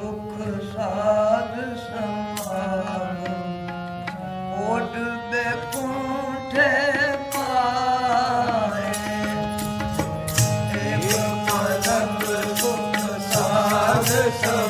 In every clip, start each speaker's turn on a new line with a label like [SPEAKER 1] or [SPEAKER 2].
[SPEAKER 1] ਸੁਖ ਸਾਧ ਸਮਾਵੋ ਓਟ ਦੇ ਕੁੰਠੇ ਪਾਏ। ਏ ਮਨ ਸੁਖ ਸਾਧ
[SPEAKER 2] ਸਮਾਵੋ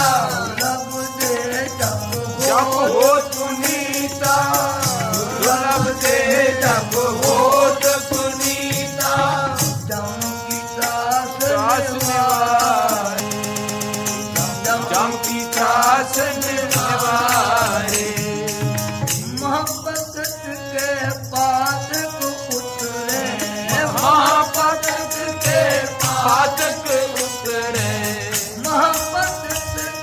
[SPEAKER 2] ਪਾਤਕ ਉਤਰੇ।
[SPEAKER 1] ਮਹਾਪਤ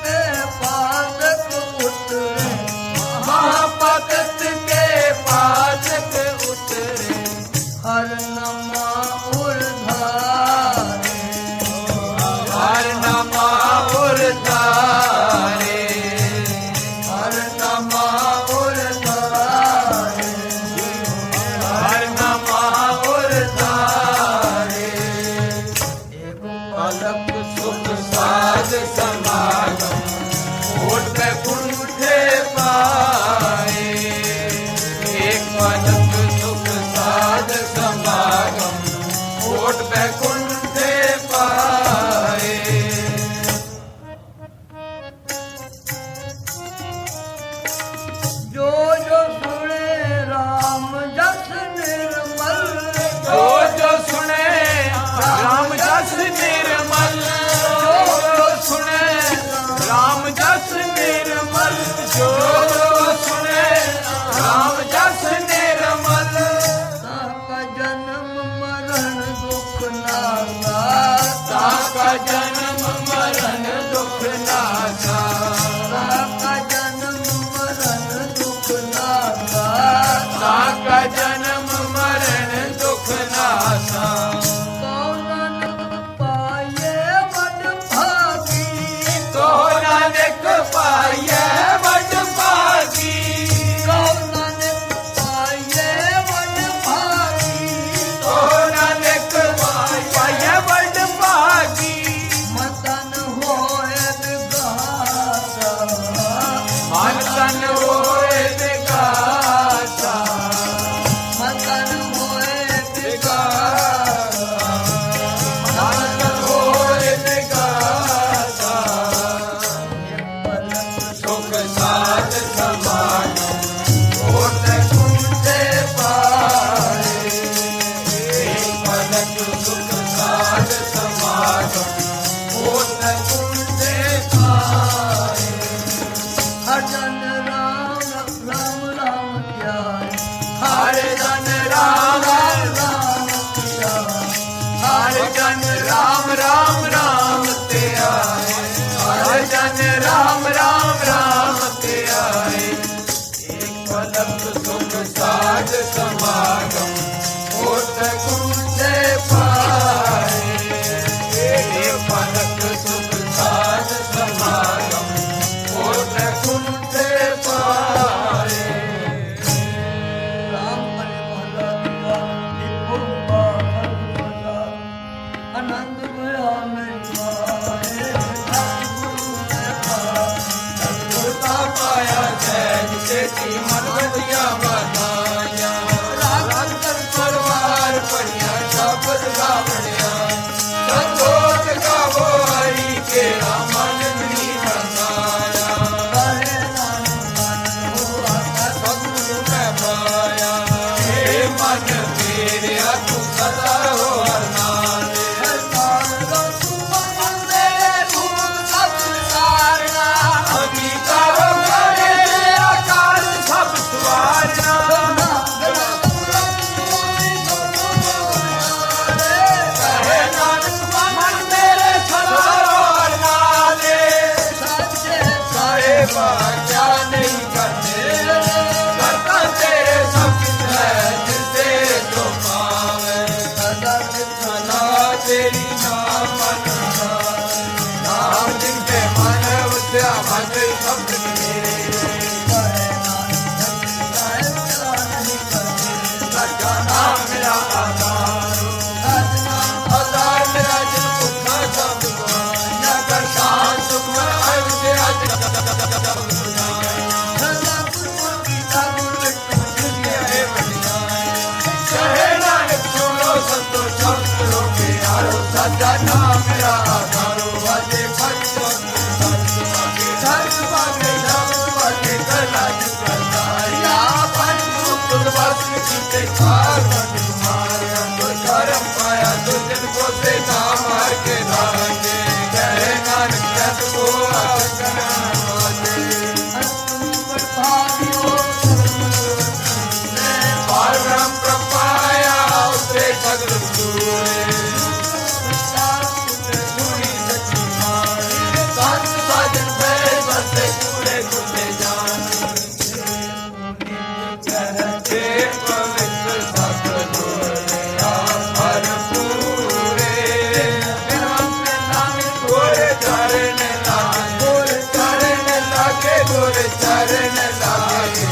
[SPEAKER 1] ਤੇ ਪਾਤਕ ਉਤਰੇ।
[SPEAKER 2] ਮਹਾਪਤ ਕੇ ਪਾਤਕ ਉਤਰੇ।
[SPEAKER 1] ਹਰ ਨਾਮਾ ਉਰਧਾਰੇ
[SPEAKER 2] ਹਰ ਨਾਮਾ ਉਰਧਾਰੇ का जन
[SPEAKER 1] Shikara.
[SPEAKER 2] ਜਨ ਰਾਮ ਰਾਮ ਰਾਮ ਤੇ ਆਏ। ਹਰ ਜਨ ਰਾਮ ਰਾਮ ਰਾਮ ਤੇ ਆਏ। ਇੱਕ ਪਲਕ ਸੁਨ ਸਾਜ ਸਮਾਗਮ। Yeah. ਸਾਡਾ ਨਾਮ ਰਾਧਾਰੋ ਵਾਜੇ ਭਗਤ ਸਤਿ ਵਾਗੇ ਸਤਿ ਵਾਗੇ ਸਤਿ ਵਾਗੇ ਕਲਾ ਜੁਗਤਾਰਿਆ ਪੰਜ ਸੁਖ ਵਸ ਕੀਤੇ ਖਾਰ ਮਨ ਮਾਰ गुरु चरण लाए